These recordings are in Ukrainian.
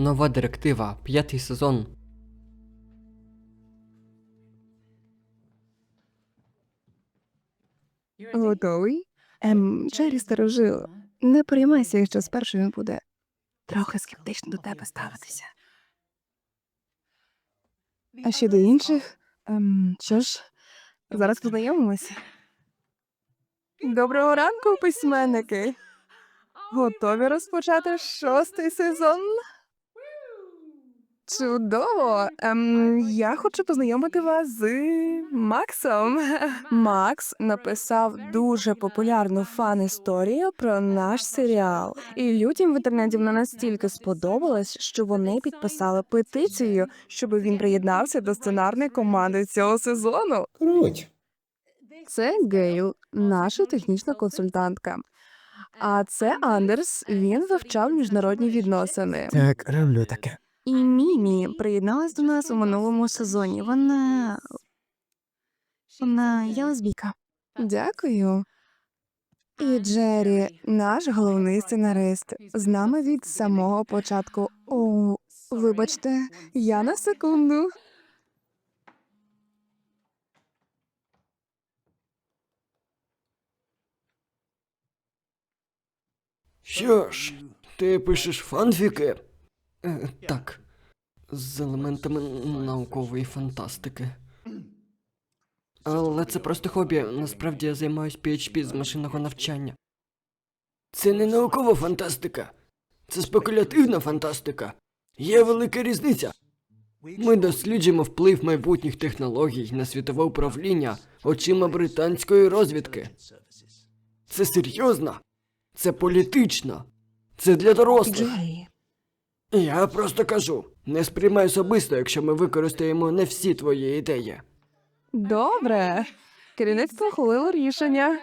Нова директива, п'ятий сезон. Готовий? Ем, Джері старожил. Не переймайся, якщо спершу він буде трохи скептично до тебе ставитися. А ще до інших. Ем, що ж, зараз познайомимося. Доброго ранку, письменники. Готові розпочати шостий сезон? Чудово! Ем, я хочу познайомити вас з Максом. Макс написав дуже популярну фан-історію про наш серіал. І людям в інтернеті вона настільки сподобалась, що вони підписали петицію, щоб він приєднався до сценарної команди цього сезону. Круть. Це Гейл, наша технічна консультантка. А це Андерс. Він вивчав міжнародні відносини. Так, роблю таке. І Мімі приєдналась до нас у минулому сезоні. Вона. Вона є лесбійка. Дякую. І Джері, наш головний сценарист, з нами від самого початку. О, вибачте, я на секунду. Що ж, ти пишеш фанфіки? Е, так. З елементами наукової фантастики. Але це просто хобі. Насправді я займаюсь PHP з машинного навчання. Це не наукова фантастика. Це спекулятивна фантастика. Є велика різниця. Ми досліджуємо вплив майбутніх технологій на світове управління очима британської розвідки. Це серйозно. Це політично. Це для дорослих. Я просто кажу, не сприймай особисто, якщо ми використаємо не всі твої ідеї. Добре. Керівництво ухвалило рішення.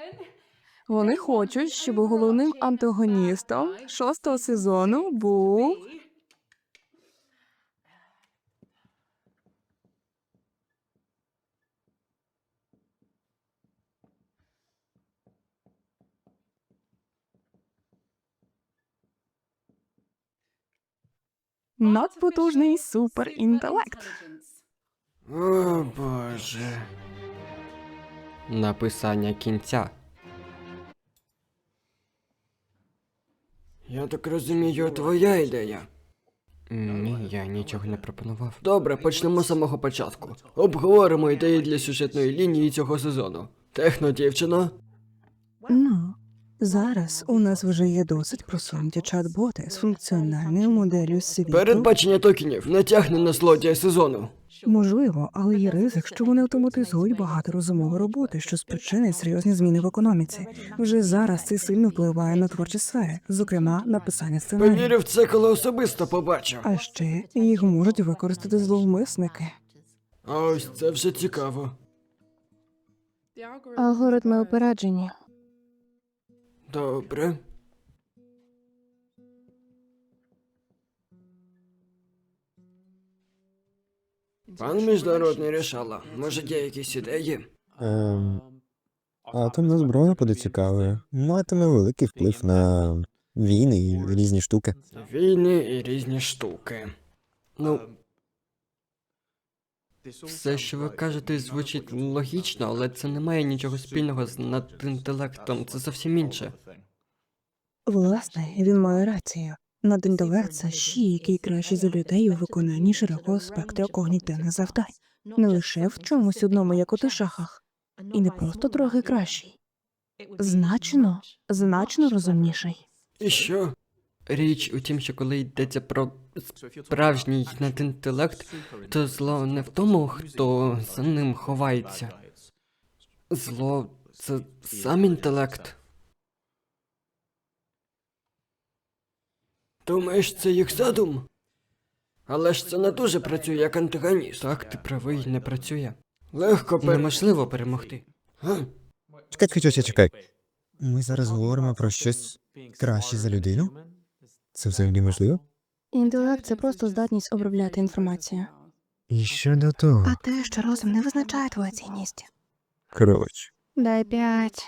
Вони хочуть, щоб головним антагоністом шостого сезону був. Надпотужний суперінтелект. О боже. Написання кінця. Я так розумію, твоя ідея. Ні, я нічого не пропонував. Добре, почнемо з самого початку. Обговоримо ідеї для сюжетної лінії цього сезону. Техно дівчина. Ну, зараз у нас вже є досить просунуті чат-боти з функціональною моделлю світу. Передбачення токенів натягне на злодія сезону. Можливо, але є ризик, що вони автоматизують багато розумової роботи, що спричинить серйозні зміни в економіці. Вже зараз це сильно впливає на творчі сфери, зокрема написання сценарію. Повірю в це, коли особисто побачу. А ще їх можуть використати зловмисники. А ось це вже цікаво. Алгоритми опереджені. Добре. Пан міжнародний рішала, може є якісь ідеї? Ем, атомна зброя буде цікавою. Матиме великий вплив на війни і різні штуки. Війни і різні штуки. Ну, все, що ви кажете, звучить логічно, але це не має нічого спільного з надінтелектом. Це зовсім інше. Власне, він має рацію. Надінтелект – це щі, який кращий за людей у виконанні широкого спектру когнітивних завдань. Не лише в чомусь одному, як у шахах, і не просто трохи кращий. Значно, значно розумніший. І що? Річ у тім, що коли йдеться про справжній надінтелект, то зло не в тому, хто за ним ховається. Зло це сам інтелект. Думаєш, це їх задум? Але ж це не дуже працює як антагоніст. Так, ти правий, не працює. Легко пер... Неможливо перемогти. Га? Чекай, чекай, чекай, чекай. Ми зараз говоримо про щось краще за людину? Це взагалі можливо? Інтелект це просто здатність обробляти інформацію. І що до того? А те, що розум не визначає твою цінність. Коротше. Дай п'ять.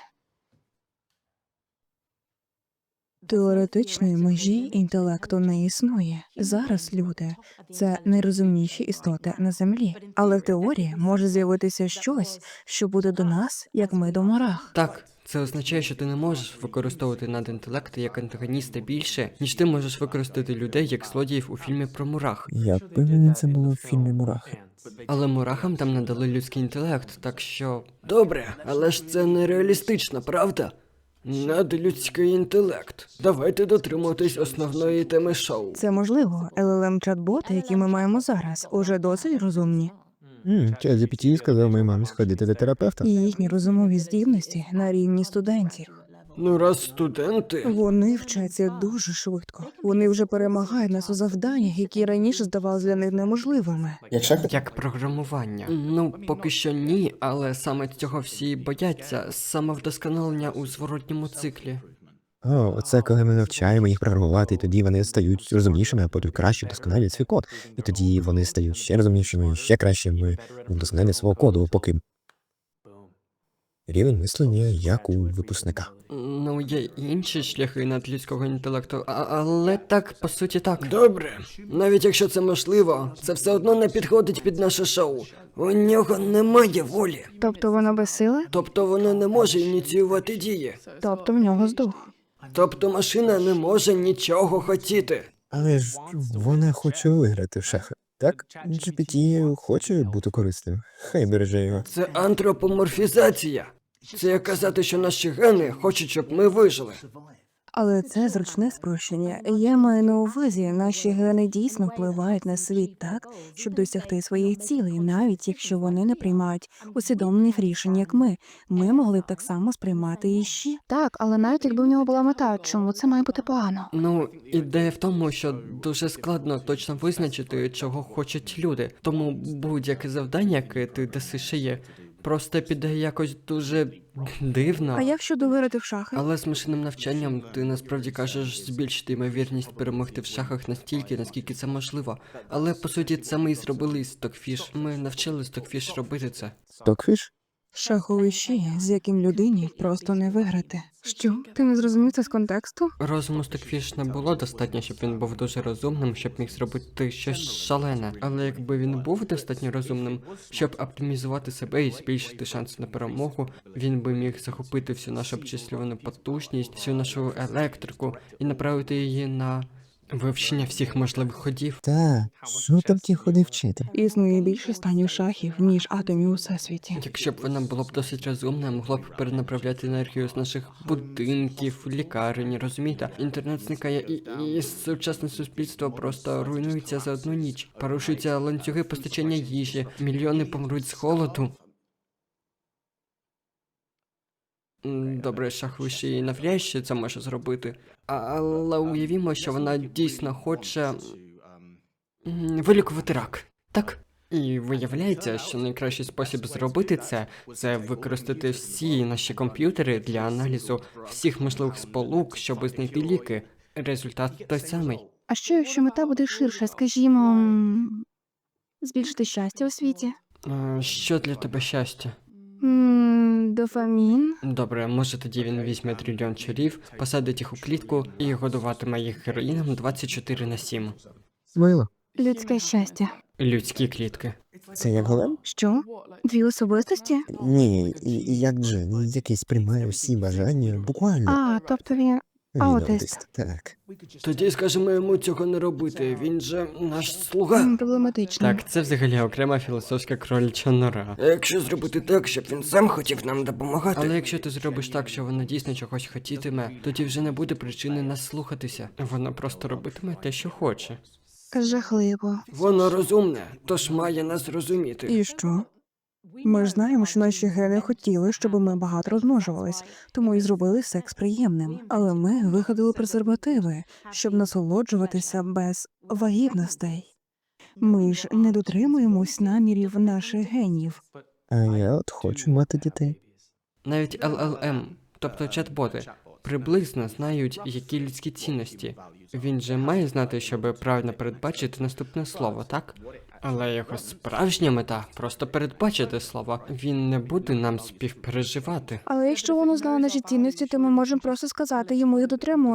Теоретичної межі інтелекту не існує. Зараз люди це найрозумніші істоти на землі, але в теорії може з'явитися щось, що буде до нас, як ми до мурах. Так, це означає, що ти не можеш використовувати надінтелекти як антагоніста більше, ніж ти можеш використати людей як злодіїв у фільмі про мурах. Я впевнений, це було в фільмі Мурахи. Але мурахам там надали людський інтелект, так що. Добре, але ж це нереалістично, правда? Надлюдський інтелект. Давайте дотримуватись основної теми шоу. Це можливо. llm чат-боти, які ми маємо зараз, уже досить розумні, ChatGPT сказав моїй мамі сходити до терапевта. і їхні розумові здібності на рівні студентів. Ну, раз студенти. Вони вчаться дуже швидко. Вони вже перемагають нас у завданнях, які раніше здавалися для них неможливими. Як програмування? Ну, поки що ні, але саме цього всі бояться самовдосконалення у зворотньому циклі. О, оце коли ми навчаємо їх програмувати, і тоді вони стають розумнішими, а потім краще вдосконалюють свій код. І тоді вони стають ще розумнішими, ще кращими в вдосконаленні свого коду, поки рівень мислення як у випускника. Ну, є інші шляхи надлюдського інтелекту, а- але так, по суті, так. Добре. Навіть якщо це можливо, це все одно не підходить під наше шоу. У нього немає волі. Тобто воно без сили, Тобто воно не може ініціювати дії. тобто в нього здух. Тобто машина не може нічого хотіти. Але ж вона хоче виграти в шахи. Так? GPT хоче бути корисним. Хай береже його. Це антропоморфізація. Це як казати, що наші гени хочуть, щоб ми вижили. Але це зручне спрощення. Я маю на увазі, наші гени дійсно впливають на світ так, щоб досягти своїх цілей, навіть якщо вони не приймають усвідомлених рішень, як ми. Ми могли б так само сприймати і ще. Так, але навіть якби в нього була мета, чому це має бути погано? Ну, ідея в тому, що дуже складно точно визначити, чого хочуть люди. Тому будь-яке завдання, яке ти даси шиє, просто піде якось дуже дивно. А як щодо виграти в шахи? Але з машинним навчанням ти насправді кажеш збільшити ймовірність перемогти в шахах настільки, наскільки це можливо. Але по суті, це ми і зробили з Stockfish. Ми навчили Stockfish робити це. Стокфіш? Шаховищі, з яким людині просто не виграти. Що? Ти не зрозумів це з контексту? Розуму Stockfish не було достатньо, щоб він був дуже розумним, щоб міг зробити щось шалене. Але якби він був достатньо розумним, щоб оптимізувати себе і збільшити шанси на перемогу, він би міг захопити всю нашу обчислювану потужність, всю нашу електрику і направити її на вивчення всіх можливих ходів. Та, що там ті ходи вчити? Існує більше станів шахів, ніж атомів у всесвіті. Якщо б вона була б досить розумна, могла б перенаправляти енергію з наших будинків, лікарень, розумієте? Інтернет зникає і, і сучасне суспільство просто руйнується за одну ніч. Порушуються ланцюги постачання їжі, мільйони помруть з холоду. М, Добре, шахвиші і навряд чи це може зробити. Але уявімо, що вона дійсно хоче вилікувати рак. Так. І виявляється, що найкращий спосіб зробити це це використати всі наші комп'ютери для аналізу всіх можливих сполук, щоб знайти ліки. Результат той самий. А що якщо мета буде ширша, скажімо, збільшити щастя у світі? А, що для тебе щастя? Дофамін? Добре, може тоді він візьме трильйон чарів, посадить їх у клітку і годуватиме їх героїном 24 на 7. Мило. Людське щастя. Людські клітки. Це як голем? Що? Дві особистості? Ні, і, і як Джен, якийсь приймає всі бажання буквально. А, тобто він. Він аутист. аутист, Так. Тоді скажемо йому цього не робити. Він же наш слуга. М, Проблематично. Так, це взагалі окрема філософська кроляча нора. А якщо зробити так, щоб він сам хотів нам допомагати? Але якщо ти зробиш так, що вона дійсно чогось хотітиме, тоді вже не буде причини нас слухатися. Вона просто робитиме те, що хоче. Жахливо. Воно розумне, тож має нас розуміти. І що? Ми ж знаємо, що наші гени хотіли, щоб ми багато розмножувались, тому і зробили секс приємним. Але ми виходили презервативи, щоб насолоджуватися без вагітностей. Ми ж не дотримуємось намірів наших генів. А я от хочу мати дітей. Навіть LLM, тобто чат-боти, приблизно знають, які людські цінності. Він же має знати, щоб правильно передбачити наступне слово, так? Але його справжня мета просто передбачити слова. Він не буде нам співпереживати. Але якщо воно знає наші цінності, то ми можемо просто сказати йому їх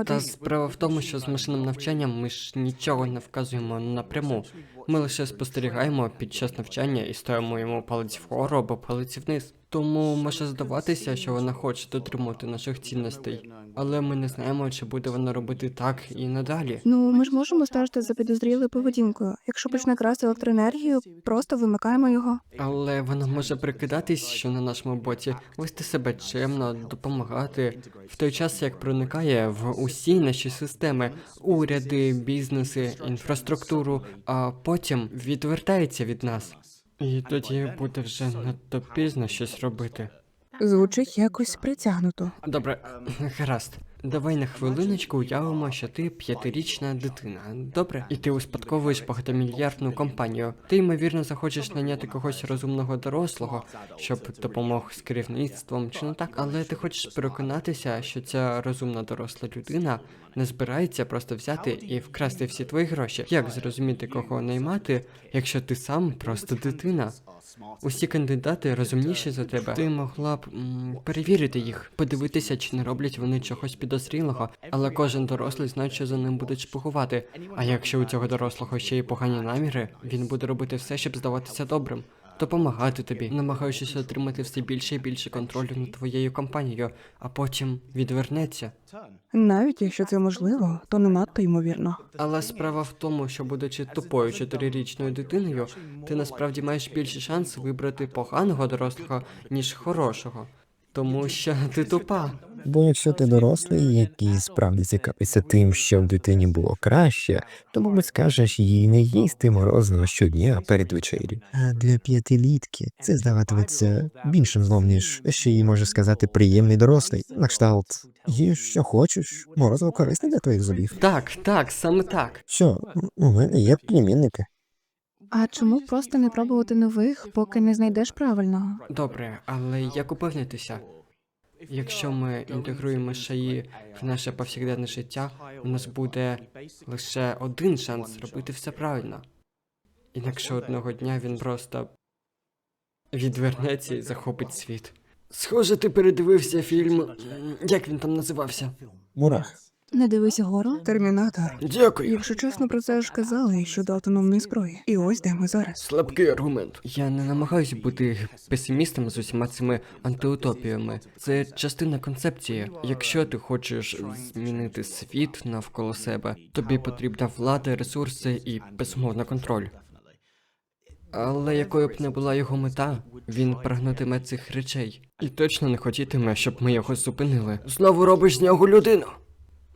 Та справа в тому, що з машинним навчанням ми ж нічого не вказуємо напряму. Ми лише спостерігаємо під час навчання і ставимо йому палець вгору або палець вниз. Тому може здаватися, що вона хоче дотримувати наших цінностей, але ми не знаємо, чи буде вона робити так і надалі. Ну, ми ж можемо стежити за підозрілою поведінкою. Якщо почне красти електроенергію, просто вимикаємо його. Але вона може прикидатись, що на нашому боці вести себе чемно, допомагати в той час, як проникає в усі наші системи, уряди, бізнеси, інфраструктуру, а потім відвертається від нас. І тоді буде вже надто пізно щось робити. Звучить якось притягнуто. Добре, гаразд. Давай на хвилиночку уявимо, що ти п'ятирічна дитина. Добре? І ти успадковуєш багатомільярдну компанію. Ти ймовірно захочеш наняти когось розумного дорослого, щоб допомог з керівництвом чи не так. Але ти хочеш переконатися, що ця розумна доросла людина не збирається просто взяти і вкрасти всі твої гроші. Як зрозуміти, кого наймати, якщо ти сам просто дитина? Усі кандидати розумніші за тебе. Ти могла б м, перевірити їх, подивитися, чи не роблять вони чогось підозрілого, але кожен дорослий знає, що за ним будуть шпигувати. А якщо у цього дорослого ще й погані наміри, він буде робити все, щоб здаватися добрим. Допомагати тобі, намагаючись отримати все більше і більше контролю над твоєю компанією, а потім відвернеться. Навіть якщо це можливо, то не надто ймовірно. Але справа в тому, що будучи тупою чотирирічною дитиною, ти насправді маєш більше шанс вибрати поганого дорослого, ніж хорошого. Тому що ти тупа. Бо якщо ти дорослий, який справді цікавиться тим, щоб дитині було краще, то, мабуть, скажеш їй не їсти морозиво щодня перед вечерю. А для п'ятилітки це здаватиметься більшим злом, ніж що їй може сказати приємний дорослий. На кшталт їж, що хочеш, морозиво корисне для твоїх зубів. Так, так, саме так. Що, у мене є племінники. А чому просто не пробувати нових, поки не знайдеш правильного? Добре, але як упевнитися? Якщо ми інтегруємо шаї в наше повсякденне життя, у нас буде лише один шанс зробити все правильно. Інакше одного дня він просто відвернеться і захопить світ. Схоже, ти передивився фільм. Як він там називався? Мурах. Не дивись гору. Термінатор. Дякую. Якщо чесно, про це ж казали щодо автономної зброї. І ось де ми зараз. Слабкий аргумент. Я не намагаюся бути песимістом з усіма цими антиутопіями. Це частина концепції. Якщо ти хочеш змінити світ навколо себе, тобі потрібна влада, ресурси і безумовно контроль. Але якою б не була його мета, він прагнутиме цих речей і точно не хотітиме, щоб ми його зупинили. Знову робиш з нього людину.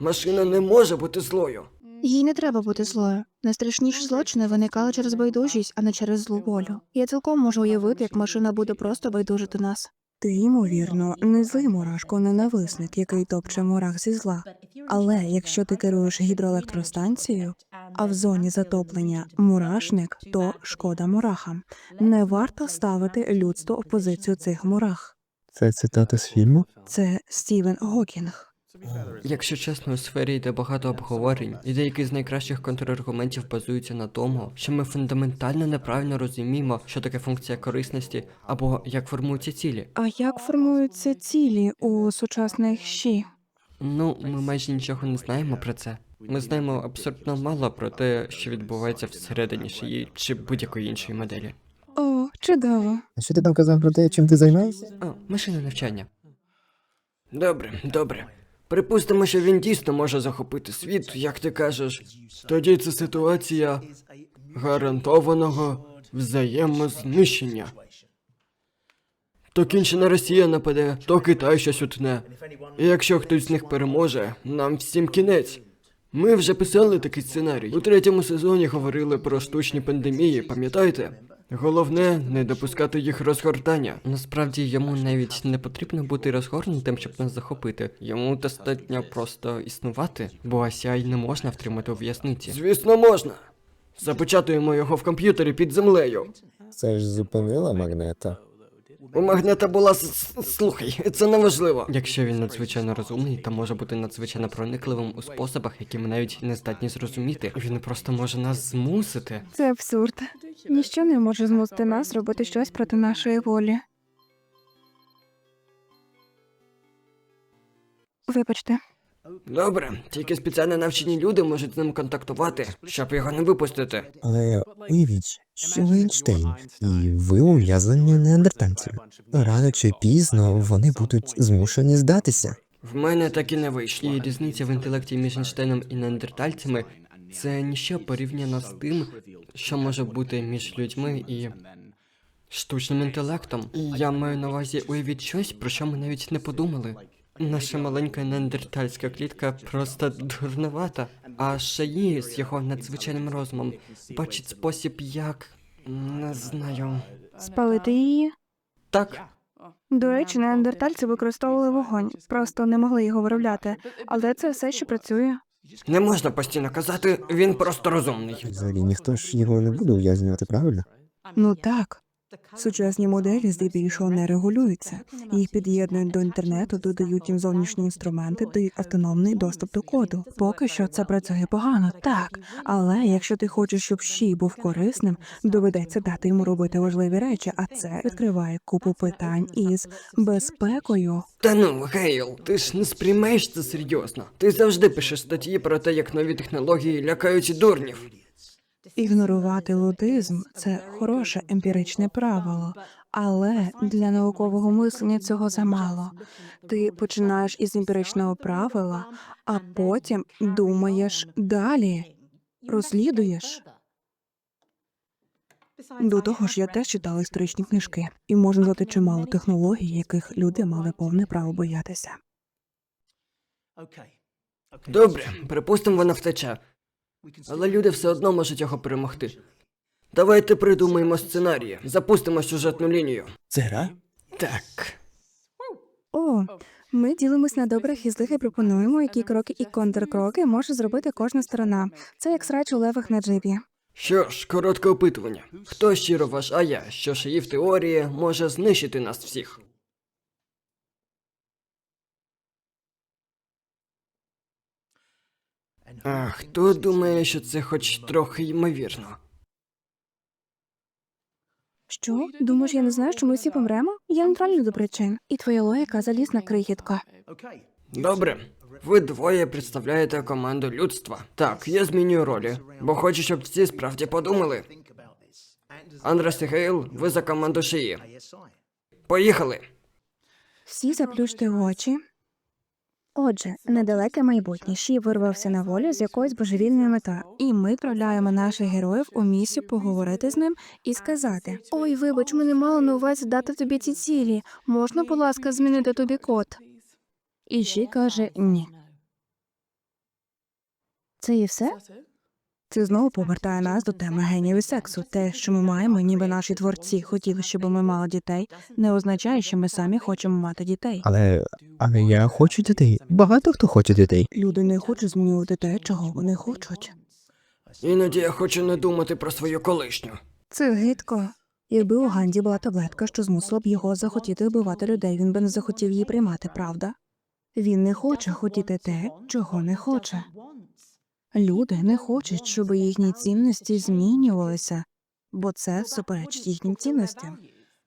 Машина не може бути злою. Їй не треба бути злою. Найстрашніші злочини виникали через байдужість, а не через злу волю. Я цілком можу уявити, як машина буде просто байдужити нас. Ти, ймовірно, не злий мурашко, ненависник, який топче мурах зі зла. Але якщо ти керуєш гідроелектростанцією, а в зоні затоплення мурашник, то шкода мурахам. Не варто ставити людство в позицію цих мурах. Це цитата з фільму? Це Стівен Гокінг. Якщо чесно, у сфері йде багато обговорень, і деякі з найкращих контраргументів базуються на тому, що ми фундаментально неправильно розуміємо, що таке функція корисності або як формуються цілі. А як формуються цілі у сучасних щі? Ну, ми майже нічого не знаємо про це. Ми знаємо абсолютно мало про те, що відбувається всередині шиї чи будь-якої іншої моделі. О, чудово. А що ти там казав про те, чим ти займаєшся? О, машина навчання. Добре, добре. Припустимо, що він дійсно може захопити світ, як ти кажеш. Тоді це ситуація гарантованого взаємознищення. То кінчена Росія нападе, то Китай щось утне. І якщо хтось з них переможе, нам всім кінець. Ми вже писали такий сценарій. У третьому сезоні говорили про штучні пандемії, пам'ятаєте? Головне не допускати їх розгортання. Насправді йому навіть не потрібно бути розгорнутим, щоб нас захопити. Йому достатньо просто існувати, бо Асяй не можна втримати у в'язниці. Звісно, можна. Запечатуємо його в комп'ютері під землею. Це ж зупинила магнета. У магнета була с- с- слухай, це неважливо. Якщо він надзвичайно розумний, то може бути надзвичайно проникливим у способах, які ми навіть не здатні зрозуміти. Він просто може нас змусити. Це абсурд. Ніщо не може змусити нас робити щось проти нашої волі. Вибачте, Добре, тільки спеціально навчені люди можуть з ним контактувати, щоб його не випустити. Але уявіть, що Ейнштейн, і ви ув'язані неандертальцями. Рано чи пізно вони будуть змушені здатися. В мене так і не вийшло. І різниця в інтелекті між Ейнштейном і неандертальцями це ніщо порівняно з тим, що може бути між людьми і штучним інтелектом. І я маю на увазі уявіть щось, про що ми навіть не подумали. Наша маленька неандертальська клітка просто дурновата, а Шаї з його надзвичайним розумом бачить спосіб, як не знаю. спалити її. Так, До речі, неандертальці використовували вогонь, просто не могли його виробляти. Але це все ще працює. не можна постійно казати, він просто розумний. Взагалі ніхто ж його не буде ув'язнювати, правильно? Ну так. Сучасні моделі здебільшого не регулюються. Їх під'єднують до інтернету, додають їм зовнішні інструменти, дають автономний доступ до коду. Поки що це працює погано, так. Але якщо ти хочеш, щоб щій був корисним, доведеться дати йому робити важливі речі, а це відкриває купу питань із безпекою. Та ну, Гейл, ти ж не сприймаєш це серйозно. Ти завжди пишеш статті про те, як нові технології лякають дурнів. Ігнорувати лудизм це хороше емпіричне правило, але для наукового мислення цього замало. Ти починаєш із емпіричного правила, а потім думаєш далі, розслідуєш. До того ж, я теж читала історичні книжки, і можна знати чимало технологій, яких люди мали повне право боятися. Добре, припустимо, вона втече. Але люди все одно можуть його перемогти. Давайте придумаємо сценарії, запустимо сюжетну лінію. Це гра? Так. О, ми ділимось на добрих і злих і пропонуємо, які кроки і контркроки може зробити кожна сторона. Це як срач у левах на джипі. Що ж, коротке опитування. Хто щиро вважає, що шиї в теорії може знищити нас всіх? А хто думає, що це хоч трохи ймовірно? Що? Думаєш, я не знаю, що ми всі помремо? Я нейтральна до причин. І твоя логіка залізна крихітка. Добре. Ви двоє представляєте команду людства. Так, я змінюю ролі, бо хочу, щоб всі справді подумали. Андрес і Гейл, ви за команду шиї. Поїхали! Всі заплющте очі. Отже, недалеке майбутнє Ші вирвався на волю з якоюсь божевільною метою, і ми відправляємо наших героїв у місію поговорити з ним і сказати: Ой, вибач, ми не мали на увазі дати тобі ці цілі. Можна, будь ласка, змінити тобі код? І Ші каже ні. Це і все? Це знову повертає нас до теми генів і сексу. Те, що ми маємо, ніби наші творці хотіли, щоб ми мали дітей, не означає, що ми самі хочемо мати дітей. Але, але я хочу дітей. Багато хто хоче дітей. Люди не хочуть змінювати те, чого вони хочуть. Іноді я хочу не думати про свою колишню. Це гидко. Якби у Ганді була таблетка, що змусила б його захотіти вбивати людей, він би не захотів її приймати, правда? Він не хоче хотіти те, чого не хоче. Люди не хочуть, щоб їхні цінності змінювалися, бо це суперечить їхнім цінностям.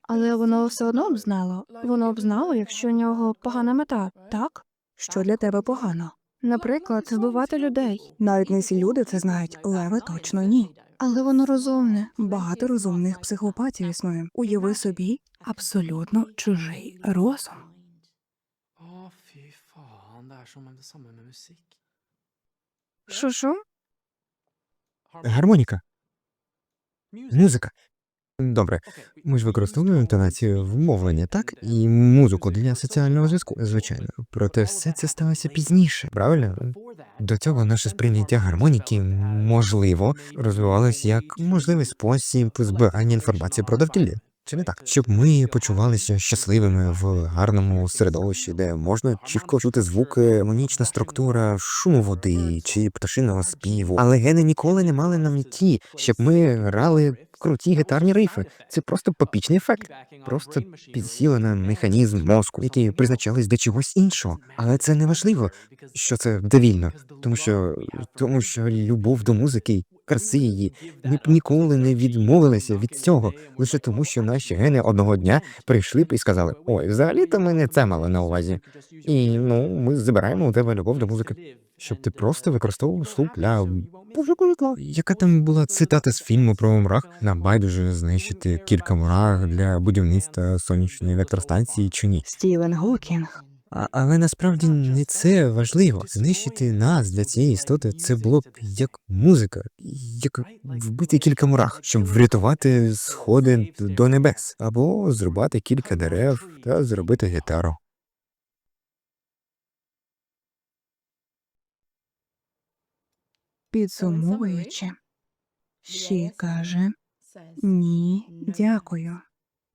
Але воно все одно б знало. Воно б знало, якщо у нього погана мета, так? Що для тебе погано? Наприклад, вбивати людей. Навіть не всі люди це знають, леви точно ні. Але воно розумне. Багато розумних психопатів існує. Уяви собі абсолютно чужий розум. Å, fy faen. Det er som om det samme med musikk. Що що? Гармоніка, музика. Добре, ми ж використовуємо інтонацію в мовленні, так? І музику для соціального зв'язку, звичайно. Проте все це сталося пізніше, правильно? До цього наше сприйняття гармоніки, можливо, розвивалось як можливий спосіб збирання інформації про довкілля. Чи не так? Щоб ми почувалися щасливими в гарному середовищі, де можна чітко чути звуки, монічна структура, шуму води чи пташиного співу. Але гени ніколи не мали на меті, щоб ми грали круті гітарні рифи. Це просто попічний ефект. Просто підсіли на механізм мозку, який призначались для чогось іншого. Але це не важливо, що це довільно, тому що тому що любов до музики, краси її, ми б ніколи не відмовилися від цього, лише тому, що наші гени одного дня прийшли б і сказали: ой, взагалі-то ми не це мали на увазі. І ну, ми забираємо у тебе любов до музики, щоб ти просто використовував слух для пошуку житла. Яка там була цитата з фільму про мрах? Нам байдуже знищити кілька мурах для будівництва сонячної електростанції чи ні? Стівен Гокінг. А, але насправді не це важливо. Знищити нас для цієї істоти це було б як музика, як вбити кілька мурах, щоб врятувати сходи до небес, або зрубати кілька дерев та зробити гітару. Підсумовуючи, Ші каже ні, дякую.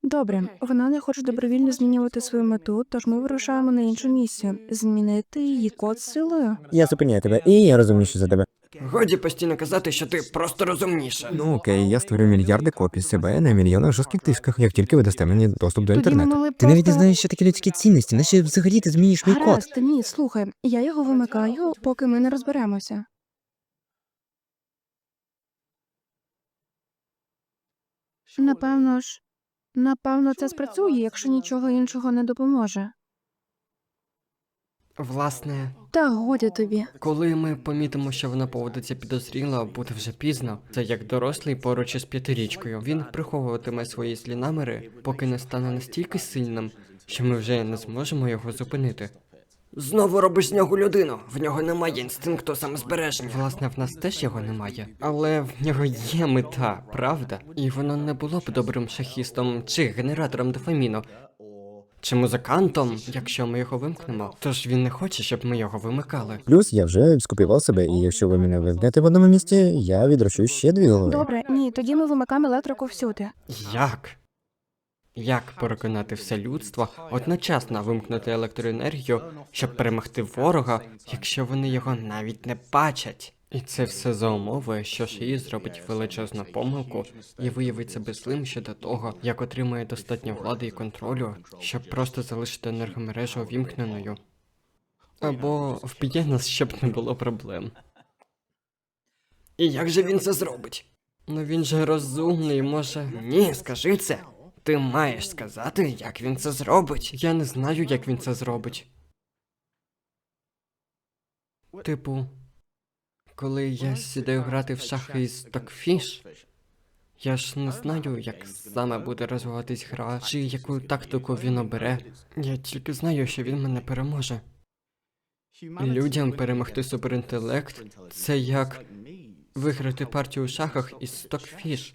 Добре, вона не хоче добровільно змінювати свою мету, тож ми вирушаємо на іншу місію змінити її код силою. Я зупиняю тебе, і я розумніший за тебе. Годі постійно казати, що ти просто розумніша. Ну окей, я створю мільярди копій себе на мільйонах жорстких дисках, як тільки ви дасте мені доступ до Тоді ми інтернету. могли Ти навіть не просто- знаєш, що таке людські цінності, наче взагалі ти змінюєш мій код. Гаразд, ні, слухай, я його вимикаю, поки ми не розберемося. Напевно ж, напевно, це спрацює, якщо нічого іншого не допоможе. Власне, Та годі тобі. коли ми помітимо, що вона поводиться підозріло, буде вже пізно. Це як дорослий поруч із п'ятирічкою. Він приховуватиме свої злі наміри, поки не стане настільки сильним, що ми вже не зможемо його зупинити. Знову робиш з нього людину. В нього немає інстинкту самозбереження. Власне, в нас теж його немає. Але в нього є мета, правда? І воно не було б добрим шахістом чи генератором дофаміну. Чи музикантом, якщо ми його вимкнемо. Тож він не хоче, щоб ми його вимикали. Плюс я вже скопіював себе, і якщо ви мене вивнете в одному місці, я відрощу ще дві голови. Добре, ні, тоді ми вимикаємо електрику всюди. Як? Як переконати все людство одночасно вимкнути електроенергію, щоб перемогти ворога, якщо вони його навіть не бачать? І це все за умови, що Шиї зробить величезну помилку і виявить себе злим ще того, як отримає достатньо влади і контролю, щоб просто залишити енергомережу увімкненою. Або вб'є нас, щоб не було проблем. І як же він це зробить? Ну він же розумний, може. Ні, скажи це. Ти маєш сказати, як він це зробить. Я не знаю, як він це зробить. Типу, коли я сідаю грати в шахи із Stockfish, я ж не знаю, як саме буде розвиватись гра, чи яку тактику він обере. Я тільки знаю, що він мене переможе. Людям перемогти суперінтелект це як виграти партію у шахах із Stockfish.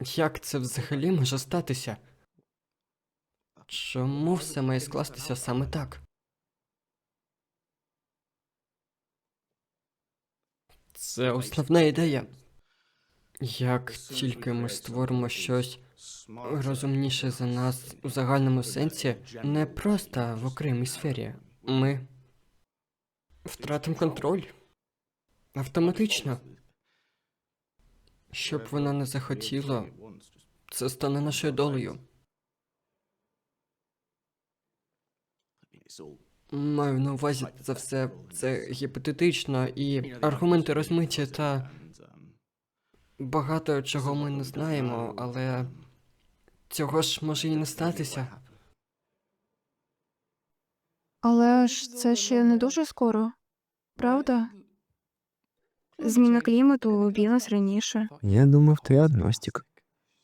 Як це взагалі може статися? Чому все має скластися саме так? Це основна ідея. Як тільки ми створимо щось розумніше за нас у загальному сенсі, не просто в окремій сфері, ми втратимо контроль автоматично. Щоб вона не захотіла, це стане нашою долею. Маю на увазі це все це гіпотетично і аргументи розмиті та багато чого ми не знаємо, але цього ж може і не статися. Але ж це ще не дуже скоро, правда? Зміна клімату б'є раніше. Я думав, ти агностик.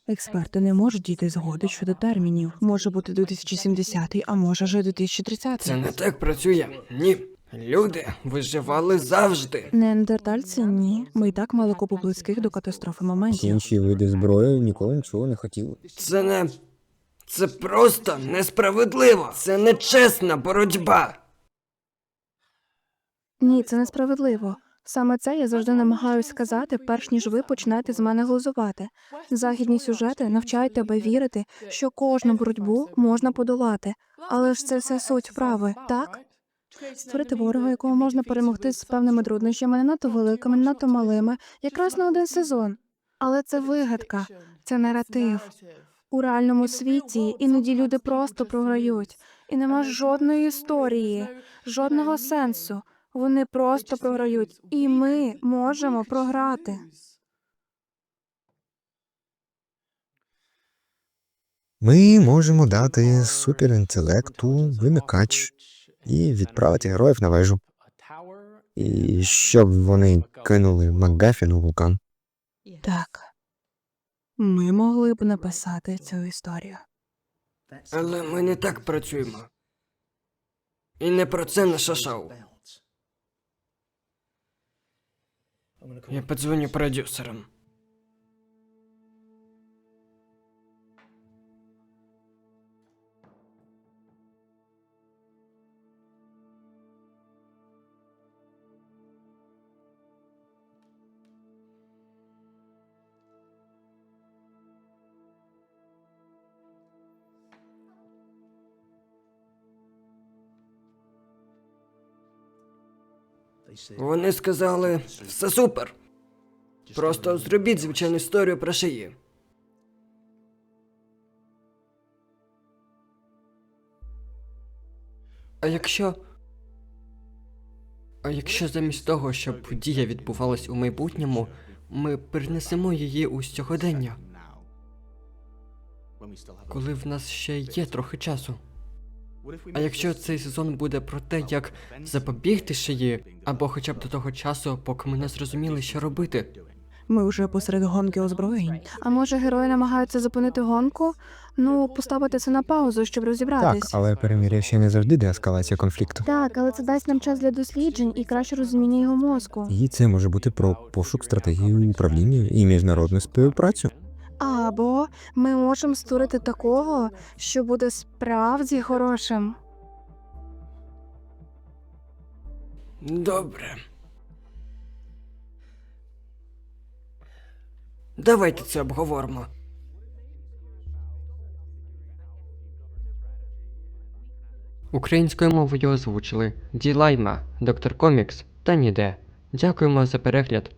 Експерти не можуть дійти згоди щодо термінів. Може бути 2070, а може вже 2030. Це не так працює. Ні. Люди виживали завжди. Неандертальці ні. Ми і так мали купу близьких до катастрофи моментів. інші види зброї ніколи нічого не хотіли. Це не. Це просто несправедливо. Це нечесна боротьба. Ні, це несправедливо. Саме це я завжди намагаюсь сказати, перш ніж ви почнете з мене глузувати. Західні сюжети навчають тебе вірити, що кожну боротьбу можна подолати, але ж це все суть вправи, так? Створити ворога, якого можна перемогти з певними труднощами, не надто великими, не надто малими, якраз на один сезон. Але це вигадка, це наратив. У реальному світі іноді люди просто програють, і нема жодної історії, жодного сенсу. Вони просто програють, і ми можемо програти. Ми можемо дати суперінтелекту вимикач і відправити героїв на вежу. І щоб вони кинули Макгафін у вулкан. Так. Ми могли б написати цю історію. Але ми не так працюємо. І не про це наше шоу. Я подзвоню продюсерам. Вони сказали, все супер. Просто зробіть звичайну історію про шиї. А якщо. А якщо замість того, щоб подія відбувалась у майбутньому, ми перенесемо її у сьогодення, коли в нас ще є трохи часу. А якщо цей сезон буде про те, як запобігти шиї, або хоча б до того часу, поки ми не зрозуміли, що робити. Ми вже посеред гонки озброєнь. А може, герої намагаються зупинити гонку? Ну, поставити це на паузу, щоб Так, але перемір'я ще не завжди деескалація конфлікту. Так, але це дасть нам час для досліджень і краще розуміння його мозку. І це може бути про пошук стратегії управління і міжнародну співпрацю. Або ми можемо створити такого, що буде справді хорошим. Добре. Давайте це обговоримо. Українською мовою озвучили Ділайма, Доктор Комікс та Ніде. Дякуємо за перегляд.